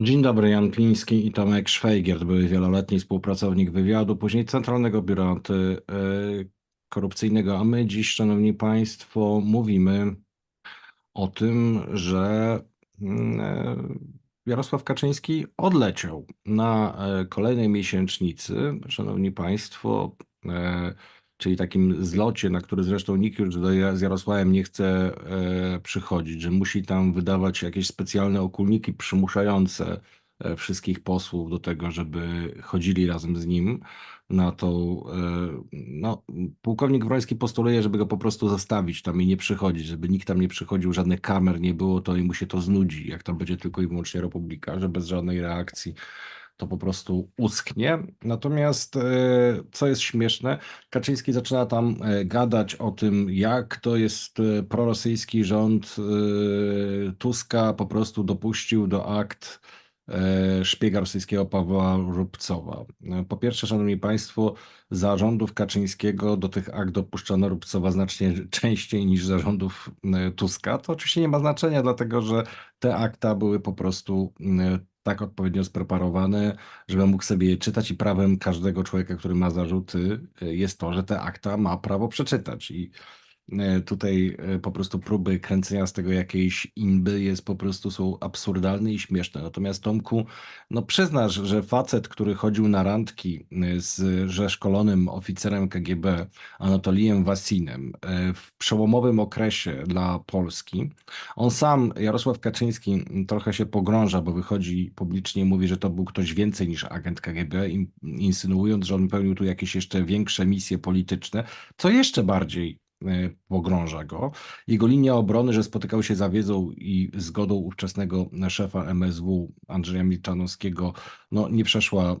Dzień dobry, Jan Pliński i Tomek Szwajgiert, były wieloletni współpracownik wywiadu, później Centralnego Biura Antykorupcyjnego, a my dziś, szanowni państwo, mówimy o tym, że mm, e, Jarosław Kaczyński odleciał na e, kolejnej miesięcznicy, szanowni państwo, e, czyli takim zlocie, na który zresztą nikt już z Jarosławem nie chce e, przychodzić, że musi tam wydawać jakieś specjalne okulniki przymuszające e, wszystkich posłów do tego, żeby chodzili razem z nim na to. e, No, pułkownik Wroński postuluje, żeby go po prostu zostawić tam i nie przychodzić, żeby nikt tam nie przychodził, żadnych kamer nie było, to i mu się to znudzi, jak tam będzie tylko i wyłącznie Republika, że bez żadnej reakcji to po prostu usknie. Natomiast e, co jest śmieszne, Kaczyński zaczyna tam e, gadać o tym, jak to jest e, prorosyjski rząd Tuska po prostu dopuścił do akt szpiega rosyjskiego Pawła Rubcowa. Po pierwsze, szanowni państwo, za rządów Kaczyńskiego do tych akt dopuszczano Rubcowa znacznie częściej niż za rządów e, Tuska. To oczywiście nie ma znaczenia, dlatego że te akta były po prostu tak odpowiednio spreparowane, żeby mógł sobie je czytać i prawem każdego człowieka, który ma zarzuty, jest to, że te akta ma prawo przeczytać. I tutaj e, po prostu próby kręcenia z tego jakiejś inby jest po prostu są absurdalne i śmieszne. Natomiast Tomku, no przyznasz, że facet, który chodził na randki e, z że szkolonym oficerem KGB Anatolijem Wasinem e, w przełomowym okresie dla Polski, on sam, Jarosław Kaczyński, trochę się pogrąża, bo wychodzi publicznie mówi, że to był ktoś więcej niż agent KGB, in- insynuując, że on pełnił tu jakieś jeszcze większe misje polityczne, co jeszcze bardziej e, pogrąża go. Jego linia obrony, że spotykał się za wiedzą i zgodą ówczesnego szefa MSW Andrzeja Milczanowskiego, no nie przeszła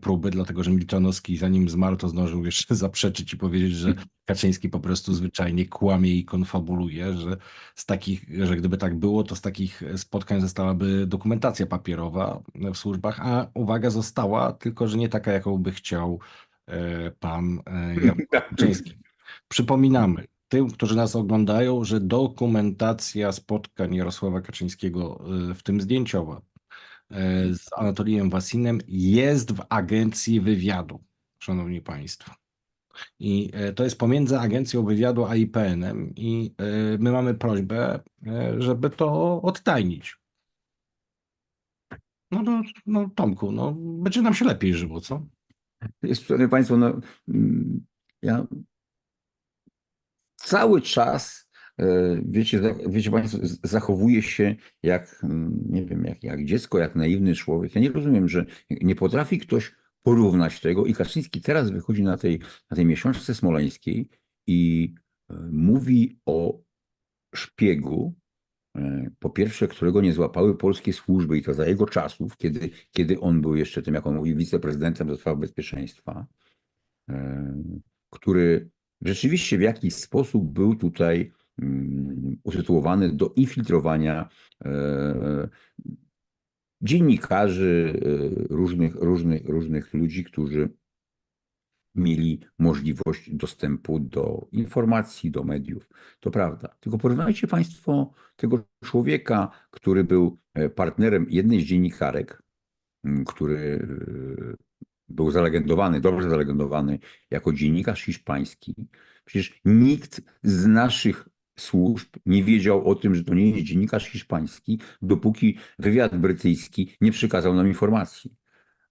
próby, dlatego że Milczanowski zanim zmarł, to zdążył jeszcze zaprzeczyć i powiedzieć, że Kaczyński po prostu zwyczajnie kłamie i konfabuluje, że z takich, że gdyby tak było, to z takich spotkań zostałaby dokumentacja papierowa w służbach, a uwaga została, tylko że nie taka, jaką by chciał e, pan e, Kaczyński. Przypominamy tym, którzy nas oglądają, że dokumentacja spotkań Jarosława Kaczyńskiego, e, w tym zdjęciowa, e, z Anatolijem Wasinem jest w agencji wywiadu, szanowni państwo. I e, to jest pomiędzy agencją wywiadu a IPN-em i my mamy prośbę, żeby to odtajnić. No, no, no Tomku, no będzie nam się lepiej żyło, co? Szanowni Państwo, no, mm, ja cały czas, e, wiecie, za- wiecie Państwo, z- zachowuję się jak, mm, nie wiem, jak, jak dziecko, jak naiwny człowiek. Ja nie rozumiem, że nie potrafi ktoś porównać tego i Kaczyński teraz wychodzi na tej, na tej miesiączce smoleńskiej i e, mówi o szpiegu, e, po pierwsze, którego nie złapały polskie służby i to za jego czasów, kiedy, kiedy on był jeszcze tym, jak on mówi, wiceprezydentem do spraw bezpieczeństwa, który rzeczywiście w jakiś sposób był tutaj mm, usytuowany do infiltrowania e, dziennikarzy, e, różnych, różnych, różnych ludzi, którzy mieli możliwość dostępu do informacji, do mediów. To prawda. Tylko porównajcie Państwo tego człowieka, który był e, partnerem jednej z dziennikarek, m, który był zalegendowany, dobrze zalegendowany jako dziennikarz hiszpański. Przecież nikt z naszych służb nie wiedział o tym, że to nie jest dziennikarz hiszpański, dopóki wywiad brytyjski nie przekazał nam informacji.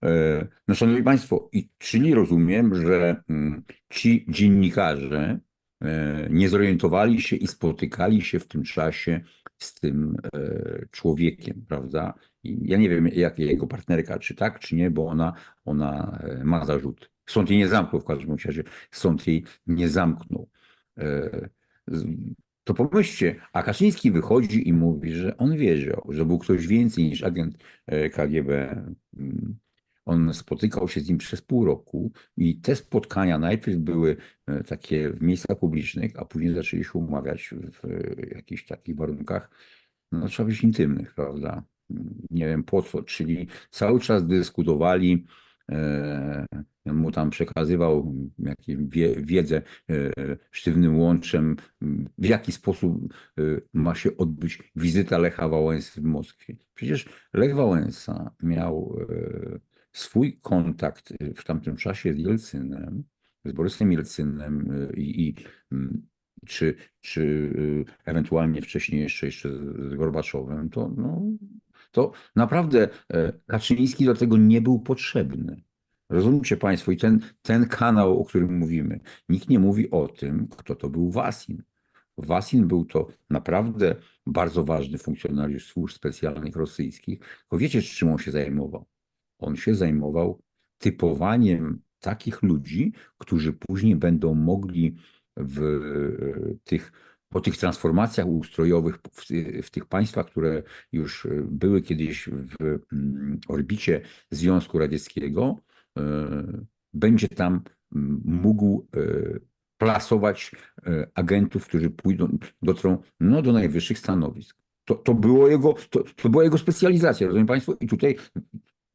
E, No, szanowni Państwo, i czyli rozumiem, że mm, ci dziennikarze e, nie zorientowali się i spotykali się w tym czasie z tym e, człowiekiem, prawda? Ja nie wiem, jak jego partnerka, czy tak, czy nie, bo ona, ona e, ma zarzut. Sąd jej nie zamknął w każdym razie, sąd jej nie zamknął. E, To pomyślcie, a Kaczyński wychodzi i mówi, że on wiedział, że był ktoś więcej niż agent e, KGB. Mm. On spotykał się z nim przez pół roku i te spotkania najpierw były takie w miejscach publicznych, a później zaczęli się umawiać w jakichś takich warunkach, no trzeba być intymnych, prawda? Nie wiem po co, czyli cały czas dyskutowali e, mu tam przekazywał jakąś wie, wiedzę e, sztywnym łączem, w jaki sposób e, ma się odbyć wizyta Lecha Wałęsy w Moskwie. Przecież Lech Wałęsa miał swój kontakt w tamtym czasie z Jelcynem, z Borysem Jelcynem i, i czy, czy ewentualnie wcześniej jeszcze, jeszcze z Gorbaczowem, to, no, to naprawdę e, Kaczyński do tego nie był potrzebny. Rozumiecie Państwo? I ten, ten kanał, o którym mówimy, nikt nie mówi o tym, kto to był Wasin. Wasin był to naprawdę bardzo ważny funkcjonariusz służb specjalnych rosyjskich. Tylko wiecie, czym on się zajmował? On się zajmował typowaniem takich ludzi, którzy później będą mogli w e, tych, po tych transformacjach ustrojowych w, w tych państwach, które już były kiedyś w mm, orbicie Związku Radzieckiego, e, będzie tam mm, mógł e, plasować agentów, którzy pójdą, dotrą no, do najwyższych stanowisk. To, to, było jego, to, to była jego specjalizacja, rozumiem Państwo? I tutaj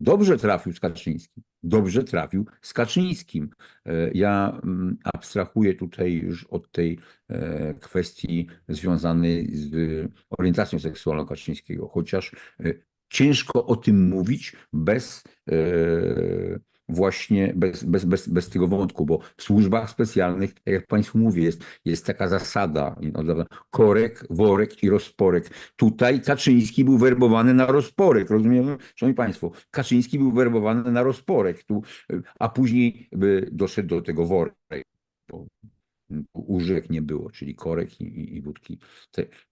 Dobrze trafił z Kaczyńskim. Dobrze trafił z Kaczyńskim. E, Ja mm, abstrahuję tutaj już od tej e, kwestii związanej z orientacją seksualną Kaczyńskiego, chociaż e, ciężko o tym mówić bez właśnie bez, bez, bez, bez tego wątku, bo w służbach specjalnych, tak jak Państwu mówię, jest, jest taka zasada, korek, worek i rozporek. Tutaj Kaczyński był werbowany na rozporek, rozumiem, Szanowni Państwo, Kaczyński był werbowany na rozporek, tu, a później by doszedł do tego worek, bo łóżek nie było, czyli korek i, i, i wódki.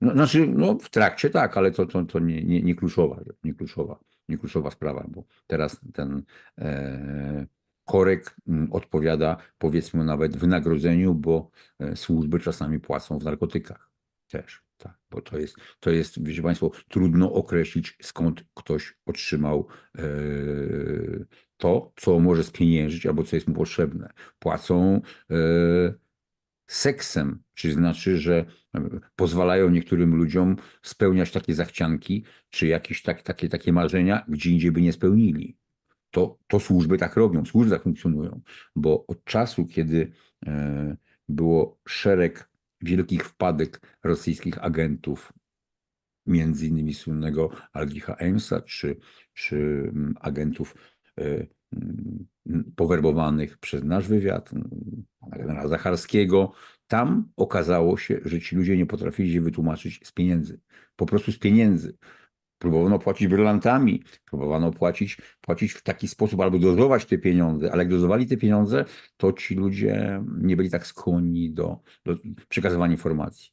No, znaczy, no w trakcie tak, ale to, to, to nie, nie, nie kluczowa, nie kluczowa nie kluczowa sprawa, bo teraz ten e, korek mm, odpowiada powiedzmy nawet wynagrodzeniu, bo e, służby czasami płacą w narkotykach też. Tak, bo to jest, to jest, wiecie Państwo, trudno określić, skąd ktoś otrzymał e, to, co może spieniężyć albo co jest mu potrzebne. Płacą seksem, czy znaczy, że e, pozwalają niektórym ludziom spełniać takie zachcianki, czy jakieś tak, takie, takie marzenia, gdzie indziej by nie spełnili. To, to służby tak robią, służby tak funkcjonują, bo od czasu, kiedy e, było szereg wielkich wpadek rosyjskich agentów, między innymi słynnego Algicha Emsa, czy, czy mm, agentów e, powerbowanych przez nasz wywiad, generała Zacharskiego. Tam okazało się, że ci ludzie nie potrafili się wytłumaczyć z pieniędzy. Po prostu z pieniędzy. Próbowano płacić brylantami, próbowano płacić, płacić w taki sposób albo dozować te pieniądze, ale jak dozowali te pieniądze, to ci ludzie nie byli tak skłonni do, do przekazywania informacji.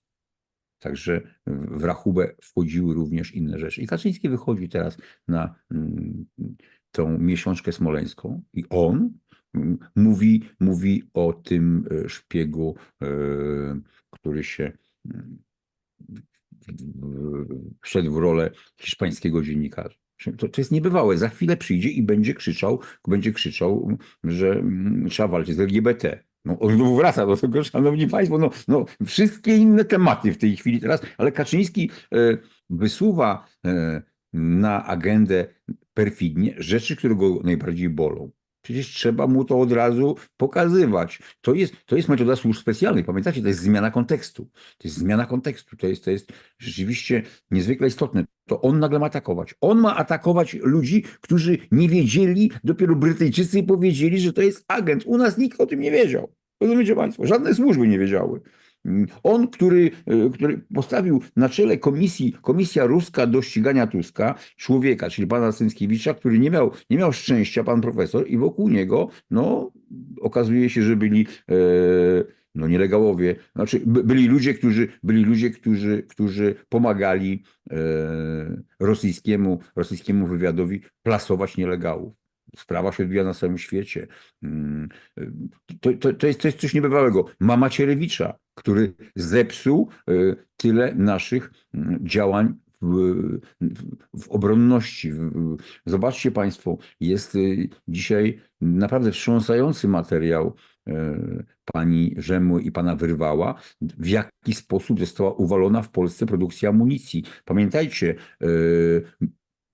Także w rachubę wchodziły również inne rzeczy. I Kaczyński wychodzi teraz na mm, tą miesiączkę smoleńską i on mm, mówi, mówi o tym e, szpiegu, e, który się mm, wszedł w rolę hiszpańskiego dziennikarza. To, to jest niebywałe. Za chwilę przyjdzie i będzie krzyczał, będzie krzyczał, że mm, trzeba walczyć z LGBT. No, on znowu wraca do tego, szanowni państwo, no, no, wszystkie inne tematy w tej chwili teraz, ale Kaczyński e, wysuwa na agendę perfidnie rzeczy, które go najbardziej bolą. Przecież trzeba mu to od razu pokazywać. To jest, to jest metoda służb specjalnych. Pamiętacie, to jest zmiana kontekstu. To jest zmiana kontekstu. To jest, to jest rzeczywiście niezwykle istotne. To on nagle ma atakować. On ma atakować ludzi, którzy nie wiedzieli, dopiero Brytyjczycy powiedzieli, że to jest agent. U nas nikt o tym nie wiedział. Rozumiecie Państwo? Żadne służby nie wiedziały. On, który, e, który postawił na czele komisji, komisja ruska do ścigania Tuska, człowieka, czyli pana Sęskiewicza, który nie miał, nie miał szczęścia, pan profesor, i wokół niego, no, okazuje się, że byli e, no, nielegałowie, znaczy by, byli ludzie, którzy, byli ludzie, którzy, którzy pomagali e, rosyjskiemu, rosyjskiemu wywiadowi plasować nielegalów. Sprawa się odbija na całym świecie. Mm, To, to, to, jest, to jest coś niebywałego. Ma Macierewicza, który zepsuł e, tyle naszych mm, działań w, w, obronności. Zobaczcie Państwo, jest e, dzisiaj naprawdę wstrząsający materiał e, pani Rzemły i pana Wyrwała, w jaki sposób została uwalona w Polsce produkcja amunicji. Pamiętajcie,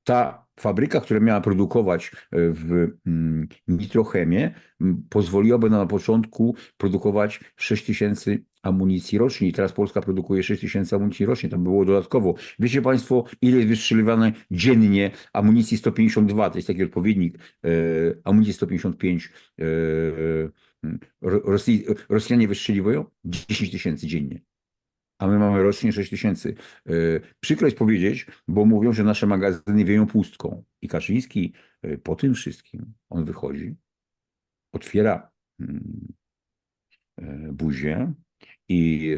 ta fabryka, która miała produkować e, w mm, Nitrochemie, m, pozwoliłaby na początku produkować 6 tysięcy amunicji rocznie. I teraz Polska produkuje 6 tysięcy amunicji rocznie. Tam było dodatkowo. Wiecie Państwo, ile jest wystrzeliwane dziennie amunicji 152? To jest taki odpowiednik e, amunicji 155. E, Rosjanie wystrzeliwują 10 tysięcy dziennie a my mamy rocznie 6 tysięcy. Yy, Przykro jest powiedzieć, bo mówią, że nasze magazyny wieją pustką. I Kaczyński yy, po tym wszystkim, on wychodzi, otwiera mm, yy, buzię i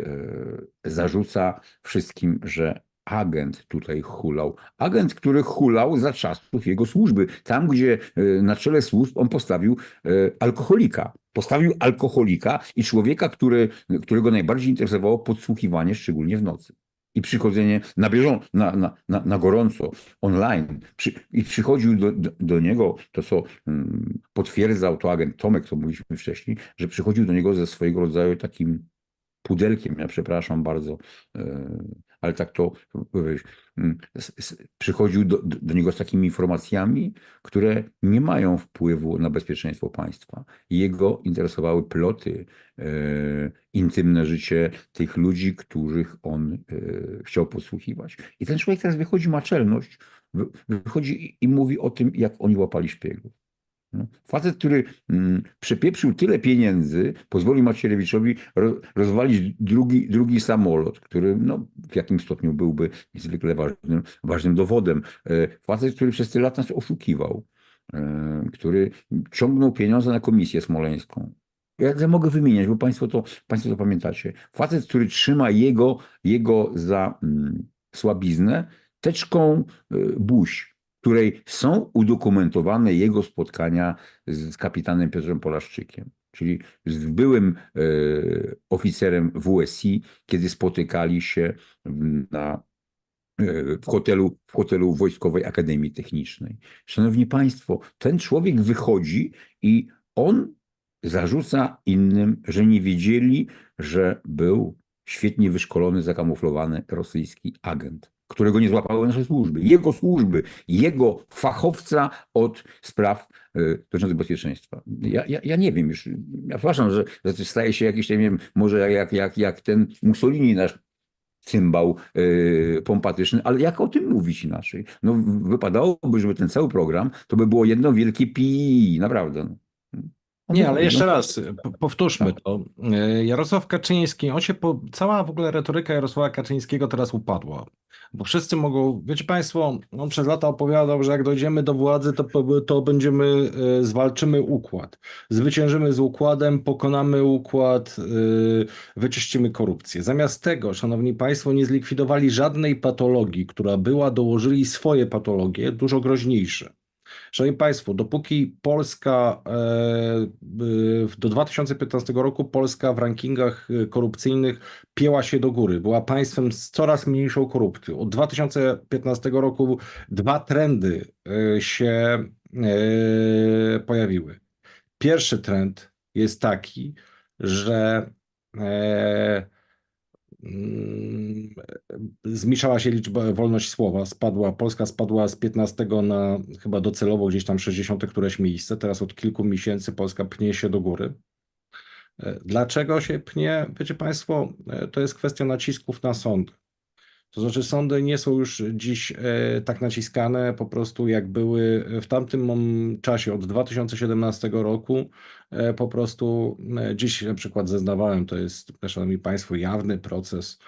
zarzuca wszystkim, że agent tutaj hulał. Agent, który hulał za czasów jego służby. Tam, gdzie yy, na czele służb on postawił yy, alkoholika. Postawił alkoholika i człowieka, który, którego najbardziej interesowało podsłuchiwanie, szczególnie w nocy. I przychodzenie na bieżąco, na, na, na, na gorąco, online. Przy, I przychodził do, do, do niego, to co mm, potwierdzał to agent Tomek, co mówiliśmy wcześniej, że przychodził do niego ze swojego rodzaju takim pudelkiem, ja przepraszam bardzo, e, ale tak to powiedzieć, mm, przychodził do, do niego z takimi informacjami, które nie mają wpływu na bezpieczeństwo państwa. Jego interesowały ploty, e, intymne życie tych ludzi, których on e, chciał podsłuchiwać. I ten człowiek teraz wychodzi, ma czelność, wy- wychodzi i mówi o tym, jak oni łapali szpiegów. No. Facet, który mm, przepieprzył tyle pieniędzy, pozwolił Macierewiczowi ro, rozwalić drugi, drugi samolot, który no, w jakim stopniu byłby niezwykle ważnym, ważnym dowodem. E, Facet, który przez tyle lat nas oszukiwał, e, który ciągnął pieniądze na komisję smoleńską. Ja mogę wymieniać, bo państwo to, państwo to pamiętacie. Facet, który trzyma jego, jego za mm, słabiznę teczką y, buź, której są udokumentowane jego spotkania z, kapitanem Piotrem Polaszczykiem, czyli z byłym y, oficerem WSI, kiedy spotykali się na y, w hotelu, w hotelu Wojskowej Akademii Technicznej. Szanowni Państwo, ten człowiek wychodzi i on zarzuca innym, że nie wiedzieli, że był świetnie wyszkolony, zakamuflowany rosyjski agent, którego nie złapały nasze służby. Jego służby, jego fachowca od spraw y, dotyczących bezpieczeństwa. Ja, ja, ja nie wiem już, ja przepraszam, że, że staje się jakiś, nie wiem, może jak, jak, jak ten Mussolini nasz cymbał yy, pompatyczny, ale jak o tym mówić inaczej? No wypadałoby, żeby ten cały program to by było jedno wielkie pi, naprawdę. No. Nie, ale jeszcze no. raz, powtórzmy Tak. to. E, Jarosław Kaczyński, on się po, cała w ogóle retoryka Jarosława Kaczyńskiego teraz upadła. Bo wszyscy mogą, wiecie Państwo, on przez lata opowiadał, że jak dojdziemy do władzy, to, to będziemy, e, zwalczymy układ. Zwyciężymy z układem, pokonamy układ, e, wyczyścimy korupcję. Zamiast tego, Szanowni Państwo, nie zlikwidowali żadnej patologii, która była, dołożyli swoje patologie, dużo groźniejsze. Szanowni Państwo, dopóki Polska e, e, do 2015 roku Polska w rankingach e, korupcyjnych pięła się do góry, była państwem z coraz mniejszą korupcją. Od 2015 roku dwa trendy się pojawiły. Pierwszy trend jest taki, że zmniejszała się liczba, wolność słowa, spadła, Polska spadła z 15 na chyba docelowo gdzieś tam 60 któreś miejsce, teraz od kilku miesięcy Polska pnie się do góry. E, Dlaczego się pnie? Wiecie Państwo, e, to jest kwestia nacisków na sądy. To znaczy sądy nie są już dziś e, tak naciskane po prostu jak były w tamtym czasie od 2017 roku. E, po prostu e, dziś na przykład zeznawałem, to jest, szanowni państwo, jawny proces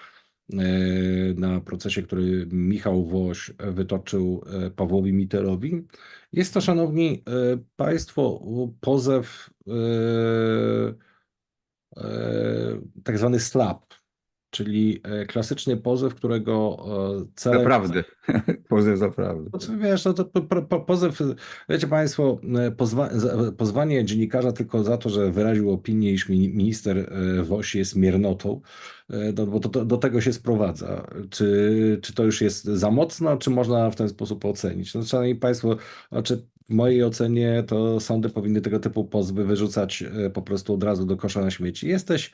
na procesie, który Michał Woś wytoczył Pawłowi Mitterowi. Jest to, szanowni państwo, pozew tak zwany slap, czyli e, klasyczny pozew, którego e, celem Naprawdę. Pozew za prawdę. no Wiesz, no to po, po, po, pozew, wiecie Państwo, e, pozwa, pozwanie dziennikarza tylko za to, że wyraził opinię, iż mini- minister Woś jest miernotą, no, bo to, to, do tego się sprowadza. Czy, czy to już jest za mocno, czy można w ten sposób ocenić? No, szanowni Państwo, znaczy w mojej ocenie to sądy powinny tego typu pozwy wyrzucać po prostu od razu do kosza na śmieci. Jesteś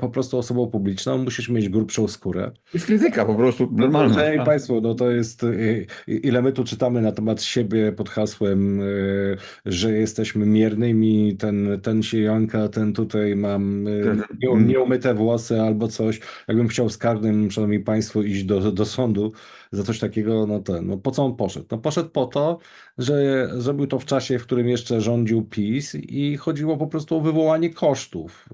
po prostu osobą publiczną, musisz mieć grubszą skórę. To jest krytyka po prostu normalna. Szanowni Państwo, no to jest, y, ile my tu czytamy na temat siebie pod hasłem, y, że jesteśmy miernymi, ten, ten się jąka, ten tutaj mam Tak. nie- nieumyte włosy albo coś. Jakbym chciał z każdym, Szanowni Państwo, iść do, do sądu za coś takiego, no to, no po co on poszedł? No poszedł po to, że zrobił to w czasie, w którym jeszcze rządził PiS i chodziło po prostu o wywołanie kosztów,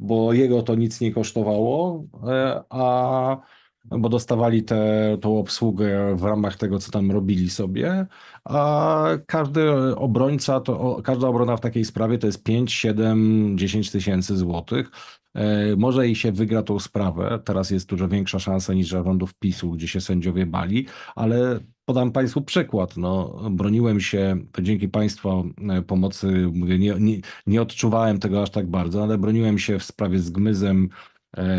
bo- jego to nic nie kosztowało, e, a bo dostawali tę obsługę w ramach tego, co tam robili sobie, a każdy obrońca, to, każda obrona w takiej sprawie to jest 5, 7, 10 tysięcy złotych. E, Może i się wygra tą sprawę. Teraz jest dużo większa szansa niż rządów PiSu, gdzie się sędziowie bali, ale podam Państwu przykład. No, broniłem się, to dzięki Państwa e, pomocy, mówię, nie, nie, nie odczuwałem tego aż tak bardzo, ale broniłem się w sprawie z Gmyzem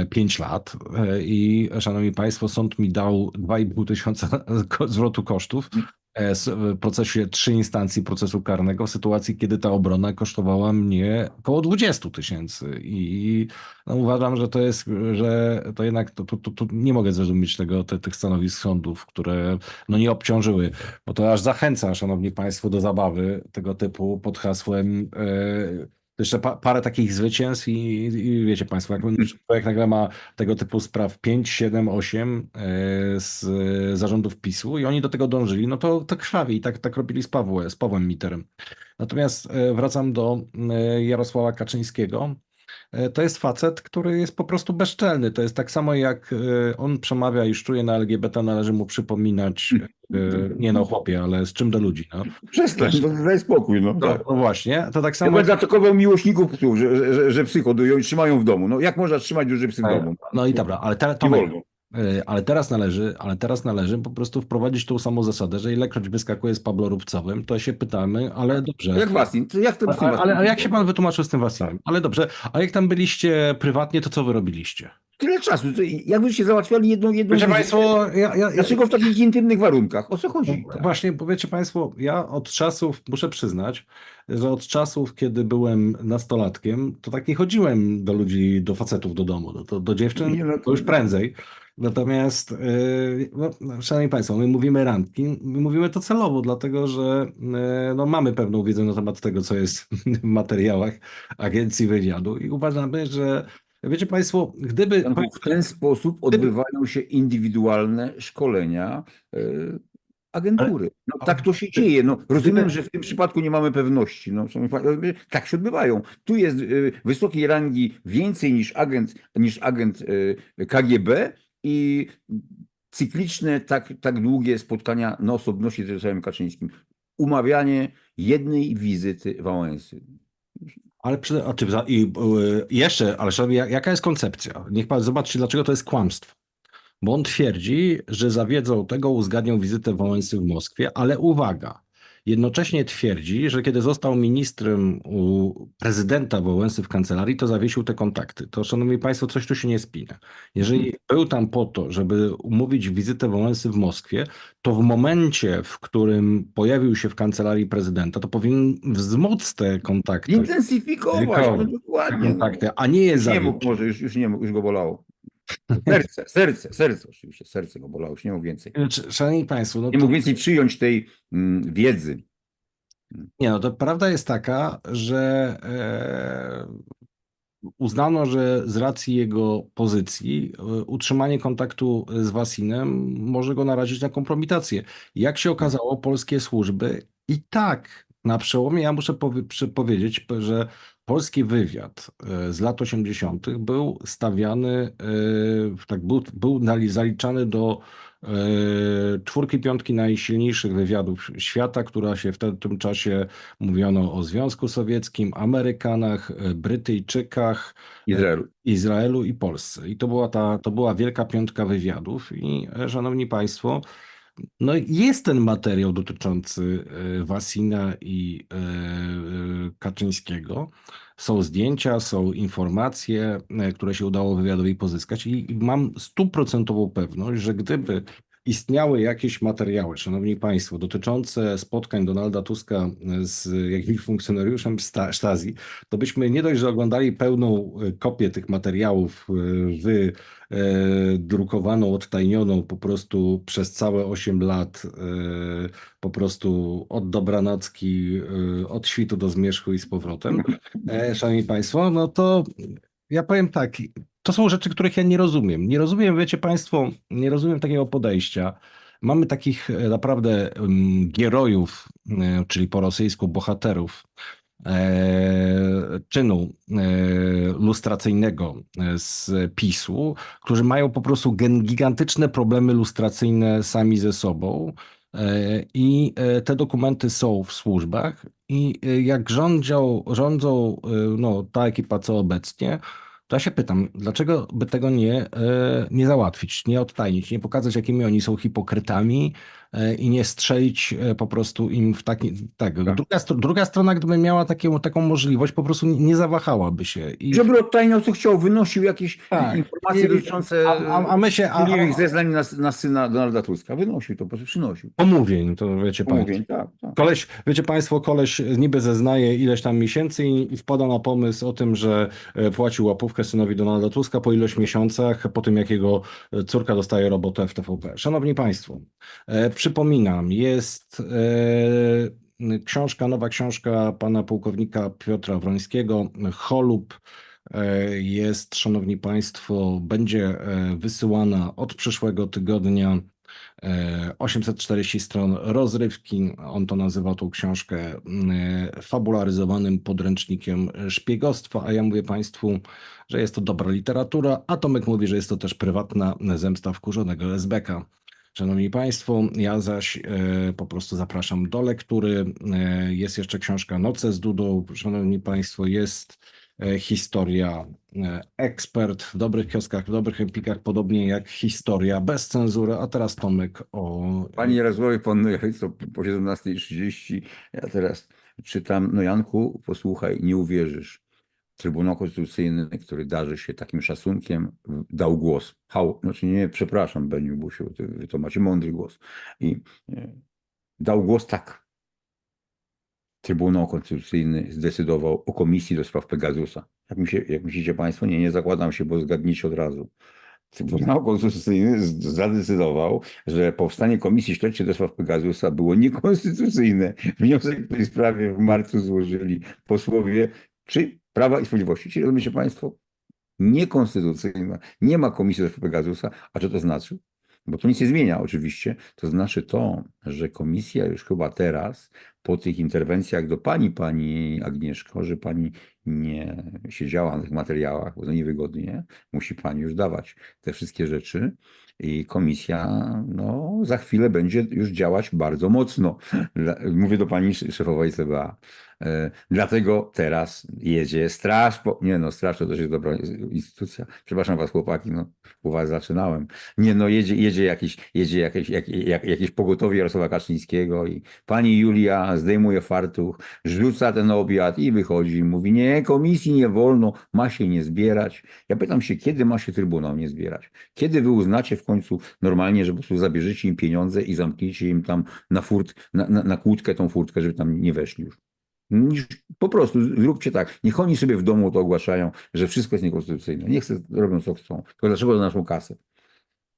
5 lat e, i szanowni państwo, sąd mi dał 2,5 tysiąca zwrotu kosztów e, procesie trzy instancji procesu karnego w sytuacji, kiedy ta obrona kosztowała mnie około 20 tysięcy. I no, uważam, że to jest, że to jednak to, to, to, nie mogę zrozumieć tego, te, tych stanowisk sądów, które no, nie obciążyły, bo to aż zachęca, szanowni państwo, do zabawy tego typu pod hasłem e, jeszcze pa, parę takich zwycięstw i, i wiecie Państwo, jak człowiek nagle ma tego typu spraw 5, 7, 8 e, z e, zarządów PiSu i oni do tego dążyli, no to, to krwawi i tak, tak robili z, Pawłem, z Pawłem Miterem. Natomiast e, wracam do e, Jarosława Kaczyńskiego. E, To jest facet, który jest po prostu bezczelny. To jest tak samo jak e, on przemawia i szczuje na LGBT, należy mu przypominać, e, nie no chłopie, ale z czym do ludzi. No, Przestań, no, daj spokój. No, no, tak. no właśnie, to tak Ja samo. będę zaatakował miłośników psów, że, że, że, że psy hodują i trzymają w domu. No jak można trzymać duży psy w domu? No i dobra, ale, te, Tomek, ale teraz należy, ale teraz należy po prostu wprowadzić tą samą zasadę, że ilekroć wyskakuje z Pablo Rubcowym, to się pytamy, ale dobrze. Jak Wasin? Jak ten Ale, ale, ale, jak się pan wytłumaczył z tym Wasinem? Ale dobrze, a jak tam byliście prywatnie, to co wy robiliście? Tyle czasu. To Jak byście załatwiali jedną, jedną Wiecie państwo, ja, ja, Dlaczego w takich intymnych warunkach? O co chodzi? No, Właśnie, powiecie Państwo, ja od czasów, muszę przyznać, że od czasów, kiedy byłem nastolatkiem, to tak nie chodziłem do ludzi, do facetów do domu, do, do, do dziewczyn Nie, no to już prędzej. Natomiast, yy, no, no, Szanowni Państwo, my mówimy randki, my mówimy to celowo, dlatego że yy, no, mamy pewną wiedzę na temat tego, co jest w materiałach Agencji Wywiadu i uważamy, że, wiecie Państwo, gdyby... W ten sposób odbywają się indywidualne szkolenia e, agentury. No, tak to się dzieje. No, rozumiem, że w tym przypadku nie mamy pewności. No, tak się odbywają. Tu jest wysokiej rangi więcej niż agent, niż agent KGB i cykliczne, tak, tak długie spotkania na osobności z Jarosławem Kaczyńskim. Umawianie jednej wizyty Wałęsy. Ale przy, a czy, i, y, jeszcze, ale szanowni, jak- jaka jest koncepcja? Niech pan zobaczy, dlaczego to jest kłamstwo. Bo on twierdzi, że za wiedzą tego uzgadniał wizytę Wałęsy w Moskwie, ale uwaga, jednocześnie twierdzi, że kiedy został ministrem u prezydenta Wałęsy w kancelarii, to zawiesił te kontakty. To, szanowni państwo, coś tu się nie spina. Jeżeli był tam po to, żeby umówić wizytę Wałęsy w Moskwie, to w momencie, w którym pojawił się w kancelarii prezydenta, to powinien wzmóc te kontakty. Intensyfikować, no dokładnie. No. kontakty, a nie je Nie zabić. mógł, może już, już nie mógł, już go bolało. Serce, serce, serce oczywiście, serce go bolało, już nie mógł więcej. Znaczy, Szanowni Państwo, no Nie to, mógł więcej przyjąć tej mm, wiedzy. nie, no to prawda jest taka, że e, uznano, że z racji jego pozycji e, utrzymanie kontaktu z Wasinem może go narazić na kompromitację. Jak się okazało, polskie służby i tak na przełomie, ja muszę powie, powiedzieć, że polski wywiad e, z lat 80. był stawiany, e, tak, był, był zaliczany do e, czwórki, piątki najsilniejszych wywiadów świata, która się w tym czasie mówiono o Związku Sowieckim, Amerykanach, Brytyjczykach, Izraelu. Izraelu i Polsce. I to była ta, to była wielka piątka wywiadów. I szanowni państwo, no jest ten materiał dotyczący Wasina i Kaczyńskiego. Są zdjęcia, są informacje, e, które się udało wywiadowi pozyskać i mam stuprocentową pewność, że gdyby istniały jakieś materiały, szanowni państwo, dotyczące spotkań Donalda Tuska z jakimś funkcjonariuszem sta- Stasi, to byśmy nie dość, że oglądali pełną e, kopię tych materiałów e, wydrukowaną, odtajnioną po prostu przez całe 8 lat, e, po prostu od dobranocki, e, od świtu do zmierzchu i z powrotem. E, Szanowni Państwo, no to ja powiem tak, to są rzeczy, których ja nie rozumiem. Nie rozumiem, wiecie Państwo, nie rozumiem takiego podejścia. Mamy takich e, naprawdę um, gierojów, e, czyli po rosyjsku bohaterów e, czynu e, lustracyjnego e, z PiSu, którzy mają po prostu gigantyczne problemy lustracyjne sami ze sobą. E, I e, te dokumenty są w służbach, i e, jak rządzą, rządzą e, no, ta ekipa co obecnie, to ja się pytam, dlaczego by tego nie, e, nie załatwić, nie odtajnić, nie pokazać, jakimi oni są hipokrytami e, i nie strzelić e, po prostu im w taki. Tak, Tak. druga, druga strona, gdyby miała takie, taką możliwość, po prostu nie, zawahałaby się. I, Żeby odtajniał co chciał, wynosił jakieś Tak. informacje I- dotyczące a, a, a my się. A, a, zeznań na, na syna Donalda Tuska. Wynosił to, po prostu przynosił. pomówień, to wiecie Państwo. Pomówień, tak, tak. Koleś, wiecie Państwo, koleś niby zeznaje ileś tam miesięcy i, i wpada na pomysł o tym, że e, płacił łapówkę synowi Donalda Tuska po ilość miesiącach, po tym jak jego e, córka dostaje robotę w TVP. Szanowni Państwo, e, przypominam, jest e, książka, nowa książka pana pułkownika Piotra Wrońskiego, Cholub. e, Jest, szanowni państwo, będzie e, wysyłana od przyszłego tygodnia e, 840 stron rozrywki. On to nazywa tą książkę fabularyzowanym podręcznikiem szpiegostwa, a ja mówię Państwu, że jest to dobra literatura, a Tomek mówi, że jest to też prywatna zemsta wkurzonego SBK. Szanowni Państwo, ja zaś e, po prostu zapraszam do lektury. E, jest jeszcze książka Noce z Dudą. Szanowni Państwo, jest e, historia ekspert w dobrych kioskach, w dobrych empikach, podobnie jak historia bez cenzury. A teraz Tomek o. Panie Jarosławie, planuję co po 17.30. Ja teraz czytam. No Janku, posłuchaj, nie uwierzysz. Trybunał Konstytucyjny, który darzy się takim szacunkiem, dał głos. Hał, znaczy nie, przepraszam, Beniu Busiu, ty, to macie mądry głos. I e, dał głos tak. Trybunał Konstytucyjny zdecydował o komisji do spraw Pegasusa. Jak, mi się, jak myślicie Państwo? Nie, nie zakładam się, bo zgadnijcie od razu. Trybunał Konstytucyjny zadecydował, że powstanie Komisji Śledczej do spraw Pegasusa było niekonstytucyjne. Wniosek w tej sprawie w marcu złożyli posłowie czy Prawa i Sprawiedliwości. Czyli rozumiecie Państwo? Niekonstytucyjna. Nie ma Komisji do Pegasusa. A co to znaczy? Bo to nic nie zmienia oczywiście. To znaczy to, że komisja już chyba teraz, po tych interwencjach do pani, pani Agnieszko, że pani nie siedziała na tych materiałach, bo to niewygodnie, musi pani już dawać te wszystkie rzeczy. I komisja no, za chwilę będzie już działać bardzo mocno. Mówię do pani sz- szefowej CBA. E, Dlatego teraz jedzie straż. Nie no, straż to jest dobra instytucja. Przepraszam was chłopaki, no u was zaczynałem. Nie no, jedzie, jedzie, jakiś, jedzie jakieś, jak, jak, jakieś pogotowie Jarosława Kaczyńskiego i pani Julia zdejmuje fartuch, rzuca ten obiad i wychodzi. Mówi, nie, komisji nie wolno, ma się nie zbierać. Ja pytam się, kiedy ma się Trybunał nie zbierać? Kiedy wy uznacie w końcu normalnie, że po prostu zabierzecie im pieniądze i zamkniecie im tam na, furt, na, na, na kłódkę tą furtkę, żeby tam nie weszli już? Po prostu zróbcie tak. Niech oni sobie w domu to ogłaszają, że wszystko jest niekonstytucyjne. Niech sobie robią co chcą. Tylko dlaczego za naszą kasę?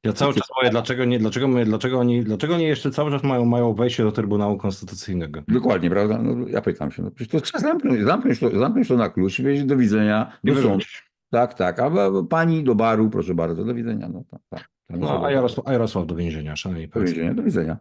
Ja cały czas mówię, dlaczego nie, dlaczego, my, dlaczego, oni, dlaczego oni jeszcze cały czas mają, mają wejście do Trybunału Konstytucyjnego? Dokładnie, prawda? No, ja pytam się. No, przecież to trzeba zamknąć, zamknąć, to, zamknąć to na klucz i powiedzieć do widzenia. Nie Do sądu. Tak, tak. A a pani do baru, proszę bardzo, do widzenia. No, tak, tak. No, a Jarosław, a Jarosław do więzienia, szanowni Do państwo. widzenia, do widzenia.